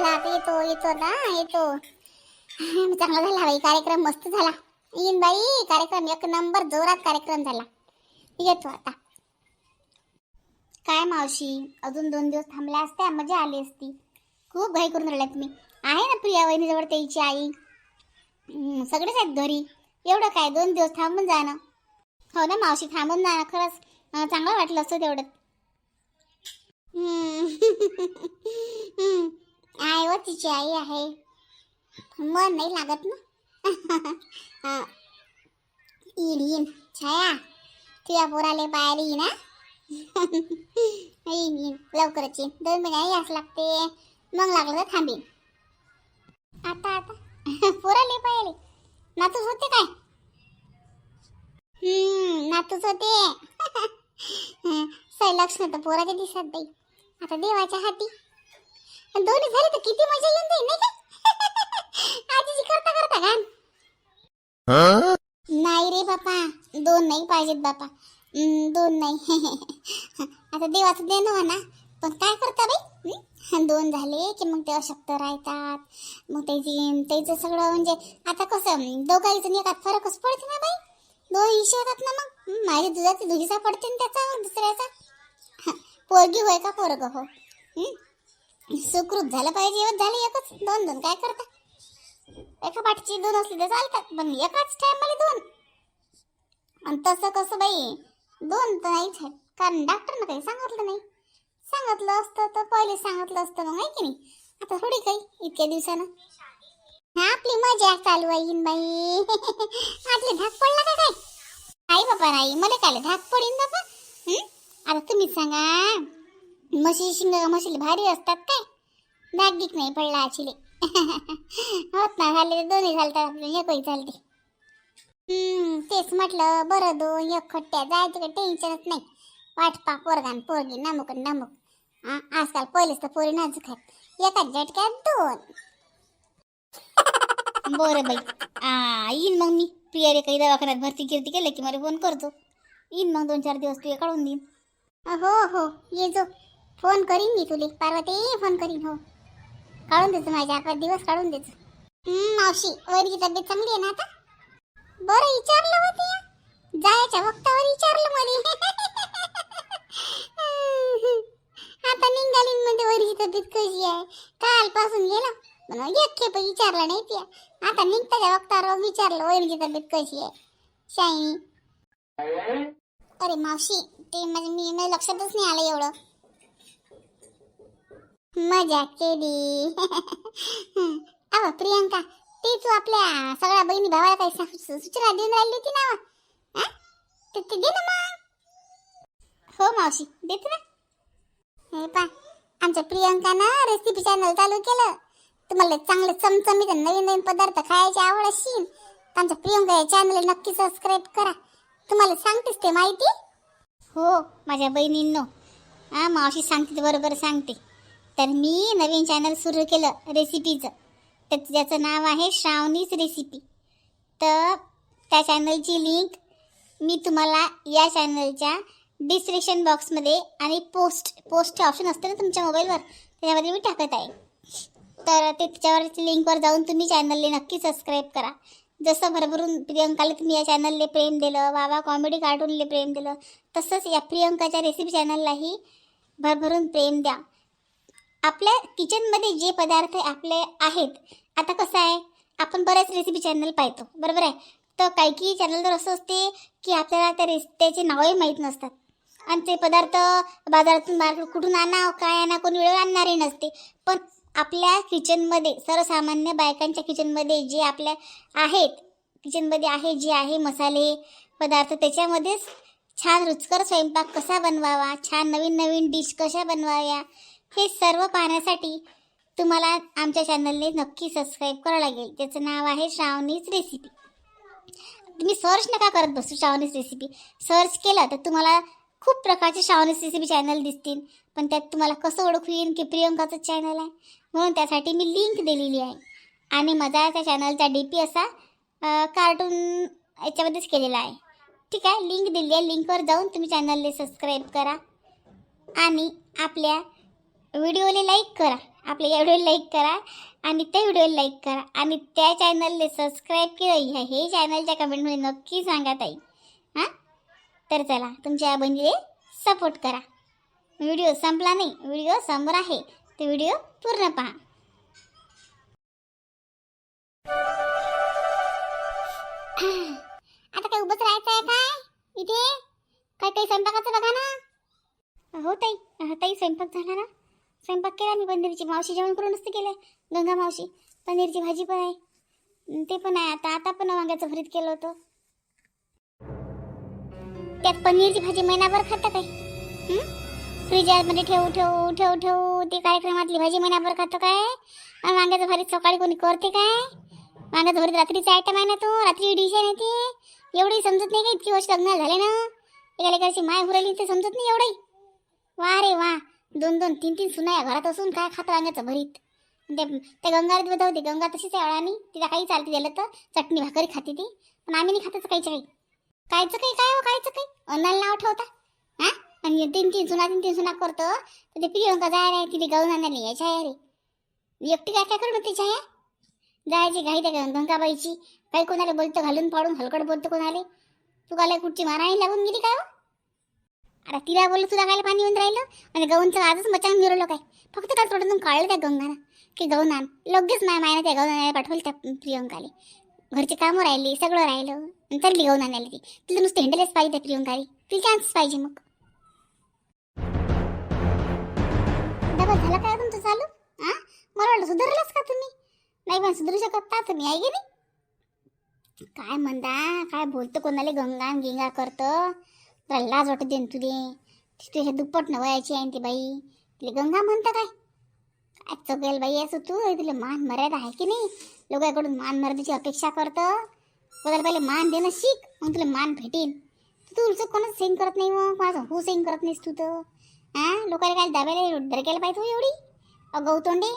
झाला आता येतो येतो ना येतो चांगला झाला बाई कार्यक्रम मस्त झाला. येईन बाई कार्यक्रम एक नंबर जोरात कार्यक्रम झाला. येतो आता. काय मावशी अजून दोन दिवस थांबल्या असत्या मजा आली असती. खूप घाई करून राहिल्या तुम्ही. आहे ना प्रिया वहिनीजवळ त्याची आई? सगळेच आहेत घरी. एवढं काय दोन दिवस थांबून जा ना हो ना मावशी थांबून जाणं खरंच चांगलं वाटलं असतं तेवढं. आहे व तिची आई आहे. मन नाही लागत ना. हा. येईन येईन छाया तुझ्या पोराले बाहेर येईन हा? येईन येईन. लवकरच येईन. दोन महिने यास लागते. मग लागलं तर थांबीन. आता आता. पोराले पाहायले नातूच होते काय? हम्म नातूच होते. सैलक्ष तर पोराच्या दिसत बाई आता देवाच्या हाती. आणि दोन्ही झाले तर किती मजा येऊन जाईल नाही का? आजीची करता करता घाण नाही रे बापा दोन नाही पाहिजेत बापा. दोन नाही. आता देवाचं देणं म्हणा पण काय करता बाई? हं? दोन झाले की मग ते अशक्त राहतात. मग त्याची त्याचं सगळं म्हणजे आता कसं दोघांचं एकात फरकच पडते ना बाई. दोन हिशे येतात ना मग. हं, माझ्या दुधाचा दुधीचा पडते ना त्याचा दुसऱ्याचा. हं, पोरगी होय का पोरग हो? हं? सुखरूप झालं पाहिजे एवढं झालं एकच दोन दोन काय करता? एका पाठची दोन असली तर चालतात पण एकाच टायमाला दोन. आणि तसं कसं बाई दोन तर नाहीच आहेत कारण डॉक्टरनं काही सांगितलं नाही. सांगितलं असतं तर पहिले सांगितलं असतं मग आहे की नाही? आता थोडी काही इतक्या दिवसानं. आपली मजा चालू आहे बाई. आपले धाक पडला का काय? नाही बाबा नाही मला काय धाक पडीन बाबा? आता तुम्हीच सांगा. म्हशी शिंग म्हशील भारी असतात काय? धाक नाही पडला आचिले होत ना झाले दोन्ही झालतात आपलं एकही झालते. तेच म्हटलं बरं दोन एक खट्ट्या जायचं काही टेन्शनच नाही. वाटपा पोरगान पोरगी नामुक आणि नामुक. आजकाल पहिलेच तर पोरी नाजूक आहेत. एका झटक्यात दोन. बरं बाई. आ येईन मग मी. प्रियारे काही दवाखान्यात भरती गिरती केलं की मला फोन करतो. येईन मग दोन चार दिवस तुझे काढून देईन. हो हो ये जो. फोन करीन मी तुले. पार्वती फोन करीन हो. काढून देतो माझ्या अकरा दिवस काढून देतो. मावशी वैरीची तब्येत चांगली आहे ना आता? बरं विचारलं होते जायच्या वक्तावर विचारलं मला. आता निघाली म्हणजे वरीची तब्येत कशी आहे? कालपासून गेलं. म्हणून एक खेप विचारलं नाही त्या. आता निघताच्या वक्तावर विचारलं वरीची तब्येत कशी आहे? शाईनी. अरे मावशी ते म्हणजे मी लक्षातच नाही आलं एवढं. मजा केली. अहो प्रियंका ती तू आपल्या सगळ्या बहिणी भावाला काही सा- सूचना देऊन राहिली होती ना तर ते दे ना मग. हो मावशी देते ना. हे पा आमच्या प्रियंकानं रेसिपी चॅनल चालू केलं. तुम्हाला चांगले चमचमीत नवीन नवीन पदार्थ खायची आवड असेल तर आमच्या प्रियंका या चॅनल नक्की सबस्क्राईब करा. तुम्हाला सांगतेस ते माहिती. हो माझ्या बहिणींनो. हा मावशी सांगते बरोबर सांगते. तर मी नवीन चॅनल सुरू केलं रेसिपीचं तर ज्याचं नाव आहे श्रावणीच रेसिपी तर त्या चॅनलची लिंक मी तुम्हाला या चॅनलच्या डिस्क्रिप्शन बॉक्समध्ये आणि पोस्ट पोस्ट ऑप्शन असतं ना तुमच्या मोबाईलवर त्याच्यामध्ये मी टाकत आहे. तर ते त्याच्यावर लिंकवर जाऊन तुम्ही चॅनलला नक्की सबस्क्राईब करा. जसं भरभरून प्रियंकाला तुम्ही या चॅनलला प्रेम दिलं बाबा कॉमेडी कार्टूनला प्रेम दिलं तसंच या प्रियंकाच्या रेसिपी चॅनललाही भरभरून प्रेम द्या. आपल्या किचनमध्ये जे पदार्थ आपले आहेत आता कसं आहे? आपण बऱ्याच रेसिपी चॅनल पाहतो बरोबर आहे? तर काही काही चॅनल तर असं असते की आपल्याला त्या रेस त्याचे नावही माहीत नसतात. आणि ते पदार्थ बाजारातून मार्केट कुठून आणा काय आणा कोणी वेळ आणणारही नसते. पण आपल्या किचनमध्ये सर्वसामान्य बायकांच्या किचनमध्ये जे आपल्या आहेत किचनमध्ये आहे जे आहे मसाले पदार्थ त्याच्यामध्येच छान रुचकर स्वयंपाक कसा बनवावा छान नवीन नवीन डिश कशा बनवाव्या हे सर्व पाहण्यासाठी तुम्हाला आमच्या चॅनलने नक्की सबस्क्राईब करावं लागेल. त्याचं नाव आहे श्रावणीच रेसिपी तुम्ही सर्च नका करत बसू श्रावणीच रेसिपी सर्च केलं तर तुम्हाला खूप प्रकारचे श्रावणीच रेसिपी चॅनल दिसतील. पण त्यात तुम्हाला कसं ओळखू येईल की प्रियंकाचं चॅनल आहे? म्हणून त्यासाठी मी लिंक दिलेली आहे. आणि माझा त्या चॅनलचा डी पी असा कार्टून याच्यामध्येच केलेला आहे. ठीक आहे? लिंक दिली आहे. लिंकवर जाऊन तुम्ही चॅनलला सबस्क्राईब करा. आणि आपल्या व्हिडिओला लाईक करा. आपल्या या व्हिडिओला लाईक करा आणि त्या व्हिडिओला लाईक करा. आणि त्या चॅनलला सबस्क्राईब केलं ह्या हे चॅनलच्या कमेंटमध्ये नक्की सांगा ताई. हां? तर चला तुमच्या बहिणीले सपोर्ट करा. व्हिडिओ संपला नाही. व्हिडिओ समोर आहे. ते व्हिडिओ पूर्ण पहा. आता काय उभंच राहायचं आहे काय? इथे? काय काही स्वयंपाकाचं बघा ना. हो ताई अह, ताई स्वयंपाक झाला ना? स्वयंपाक केला मी पनीरची. मावशी जेवण करून नसते केलं गंगा मावशी पनीरची भाजी पण आहे. ते पण आहे. आता आता पण वांग्याचं भरीत केलं होतं. त्यात पनीरची भाजी महिनाभर खाता काय? फ्रीजमध्ये ठेवू ठेवू ठेवू ठेवू. ते कार्यक्रमातली भाजी महिनाभर खातो काय? आणि वांग्याचं भरीत सकाळी कोणी करते काय? वांग्याचं भरीत रात्रीचा आयटम आहे ना तो. रात्री डिश आहे ना ती. एवढी समजत नाही का? इतकी वर्ष लग्न झाले ना. एका लेकरची माय हुरली ते समजत नाही एवढी. वा रे वा. दोन दोन तीन तीन सुना या घरात असून काय खातं वांग्याचं भरीत? ते त्या गंगारीत बदवते गंगा तशीच आहे अळानी तिला काही चालते दिलं तर चटणी भाकरी खाते ती. पण आम्ही नाही खातच काहीच काही. कायचं काही काय हो कायचं काही? अन्नाला नाव ठेवता. हा? आणि तीन तीन सुना तीन तीन सुना करतो तर ते प्रियंका जाय रे तिथे गाऊन आणायला यायच्या आहे रे. एकटी काय काय करणं तिच्या या जायची घाई त्या गंगाबाईची. काही कोणाला बोलतं घालून पाडून हलकड बोलतं कोणाला? तू काला कुठची मारायला लागून गेली काय हो? अरे तिला बोललं तुला काय पाणी येऊन राहिलं? आणि गहूनचं आजच मचान मिरवलं काय? फक्त काल थोडं काढलं त्या गंगानं की गहून आण. लगेच माय मायनं त्या गहून आणायला पाठवलं त्या प्रियंकाले. घरचे कामं राहिली सगळं राहिलं. चालली गहून आणायला ती. तिला नुसतं हँडलच पाहिजे त्या प्रियंकाली. तिला चान्स पाहिजे मग. डबल झाला काय तुमचं चालू? हा मला वाटलं सुधारलंच का तुम्ही? नाही पण सुधारू शकत का तुम्ही? आहे की नाही? काय म्हणता काय बोलतो कोणाला? गंगान गिंगा करतं. तुला लाज वाटत ना तुले. तुझे हे दुप्पट नवयाची आहे ती बाई. तिला गंगा म्हणता काय? काय चगेल बाई असं तू? तुला मान मर्यादा आहे की नाही? लोकांकडून मान मर्यादेची अपेक्षा करतं. कोणाला पहिले मान देणं शिक मग तुला मान भेटेल. तू तुझं कोणाच सेंग करत नाही मग? कोणाचं हो सेंग करत नाहीस तू तर. हा लोकांना काय दाबायला डरकायला पाहिजे हो एवढी? अ गौतोंडे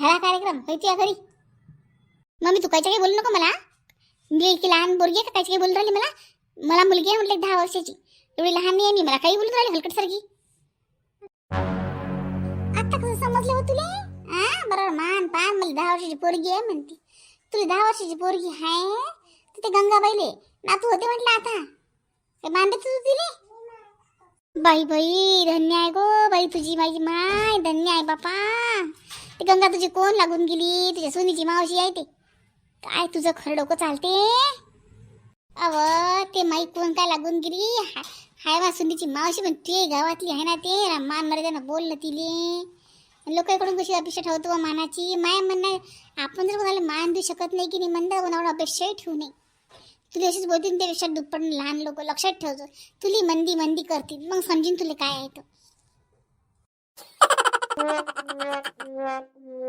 झाला कार्यक्रम होती या घरी. मम्मी तू कायच्या काही बोलू नको मला मी की लहान पोरगी आहे का? कायची काही बोलून राहिली मला? मला मुलगी आहे म्हटलं दहा वर्षाची. एवढी लहान नाही आहे मी मला काही बोलून राहिली हलकट सारखी. आता कसं समजलं हो तुला? हा बरोबर मान पान मला दहा वर्षाची पोरगी आहे म्हणते. तुला दहा वर्षाची पोरगी आहे? तिथे गंगाबाईले नातू होते म्हटलं आता. ते मानते तू तिले? बाई बाई धन्य आहे गो बाई तुझी माझी माय धन्य आहे बापा. ते गंगा तुझी कोण लागून गेली? तुझ्या सोनीची मावशी आहे ते. काय तुझं खरं डोकं चालते? अव ते माई कोण काय लागून गेली? हाय वा सुनीची मावशी पण ते गावातली आहे ना ते. मान मर्यादेनं बोल ना तिले. लोकांकडून कशी अपेक्षा ठेवतो मानाची? माय म्हणणं आपण जर कोणाला मान देऊ शकत नाही की नाही म्हणता कोणावर अपेक्षाही ठेवू नये. तुला अशीच बोलतील त्यापेक्षा दुप्पट लहान लोक लक्षात ठेवतो. तुली मंदी मंदी करतील. मग समजीन तुला काय आहे तो.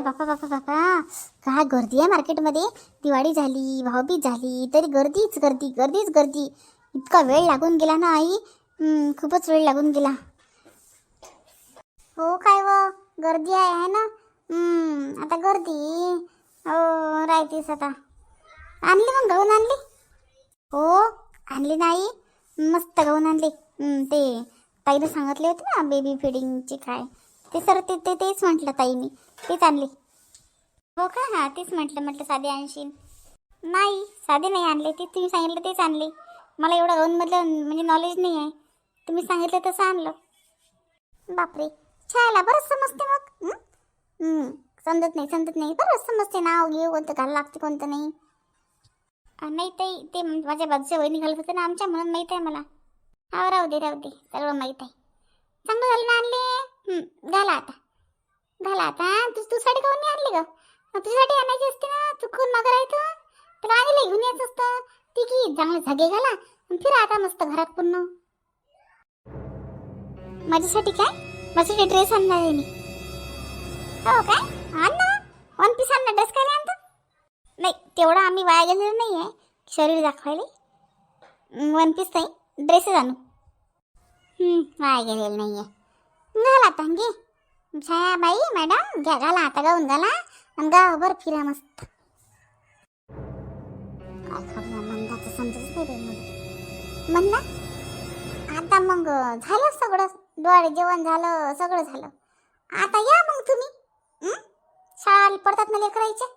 बापा बापा बापा. काय गर्दी आहे मार्केटमध्ये? दिवाळी झाली भाऊबीज झाली तरी गर्दीच गर्दी गर्दीच गर्दी. इतका वेळ लागून गेला ना आई? खूपच वेळ लागून गेला. हो काय व? गर्दी आहे आहे ना? आता गर्दी. हो राहतेच आता. आणली मग गाऊन आणली? हो आणली नाही मस्त गहून आणली. ते ताईने सांगितले होते ना बेबी फिडिंगचे काय? ते सर ते ते तेच म्हटलं ताई मी तेच आणली हो का? हां तेच म्हटलं म्हटलं साधे आणशील. नाही साधे नाही आणले. ते तुम्ही सांगितलं तेच आणले. मला एवढं गहूनमधलं म्हणजे नॉलेज नाही आहे. तुम्ही सांगितलं तसं आणलं. बापरे. छायला बरंच समजते मग. समजत नाही समजत नाही. बरंच समजते नाव घेऊ कोणतं घालावं लागते कोणतं नाही. नाही ताई ते माझ्या बाजूच्या वहिनी घालत होते ना आमच्या म्हणून माहीत आहे मला. हा राहू दे राहू दे. सगळं माहीत आहे. चांगलं झालं ना आणले? झाला आता. झाला आता. तू तू साडी काऊन नाही आणली ग? मग तुझ्यासाठी आणायची असते ना तू कोण मागं राहायचं? तुला आणले घेऊन यायचं असतं. ती की चांगले झागे घाला आणि फिरा आता मस्त घरात पुन्हा. माझ्यासाठी काय? माझ्यासाठी ड्रेस आणणार आहे मी. हो काय? आण ना. वन पीस आण ना. ड्रेस काय नाही आणतो? नाही तेवढं आम्ही वाया गेलेलं नाही आहे शरीर दाखवायला. वन पीस नाही. ड्रेसच आणू. वाया गेलेलं नाही आहे घाला आता घे बाई मॅडम घ्या घाला आता गाऊन घाला. आणि गावभर फिरा मस्त. काय खबर मंदाचं समजत नाही मला. आता मग झालं सगळं. डोळे जेवण झालं सगळं झालं. आता या मग तुम्ही. शाळा पडतात ना लेकरायचे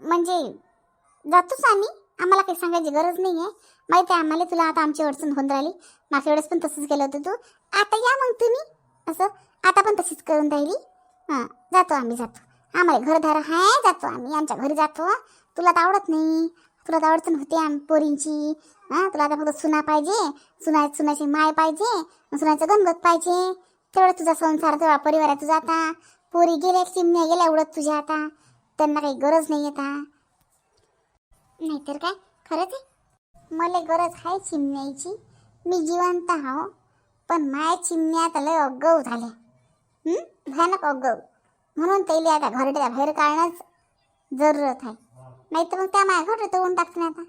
म्हणजे जातोच आम्ही. आम्हाला काही सांगायची गरज नाही आहे माहिती आहे आम्हाला तुला आता आमची अडचण होऊन राहिली. मागच्या वेळेस पण तसंच केलं होतं तू. आता या मग तुम्ही. असं? आता पण तशीच करून राहिली? हां जातो आम्ही जातो. आम्हाला घरदार हाय जातो आम्ही. आमच्या घरी जातो. तुला तर आवडत नाही. तुला तर अडचण होते आम पोरींची. हां तुला आता फक्त सुना पाहिजे. सुना सुनाची माय पाहिजे. सुनाचं गणगत पाहिजे. तेवढं तुझा संसार तेवढा परिवार आहे तुझा आता. पोरी गेल्या चिमण्या गेल्या उडत तुझ्या आता. त्यांना काही गरज नाही आता. नाहीतर काय? खरंच आहे? मला गरज आहे चिमण्याची. मी जिवंत आहो. पण माय चिमण्यात लय अगव झाले. भयानक अगव. म्हणून त्याला आता घरट्या बाहेर काढणंच जरूरत आहे. नाही तर मग त्या माय घरटे तोडून टाकते आता.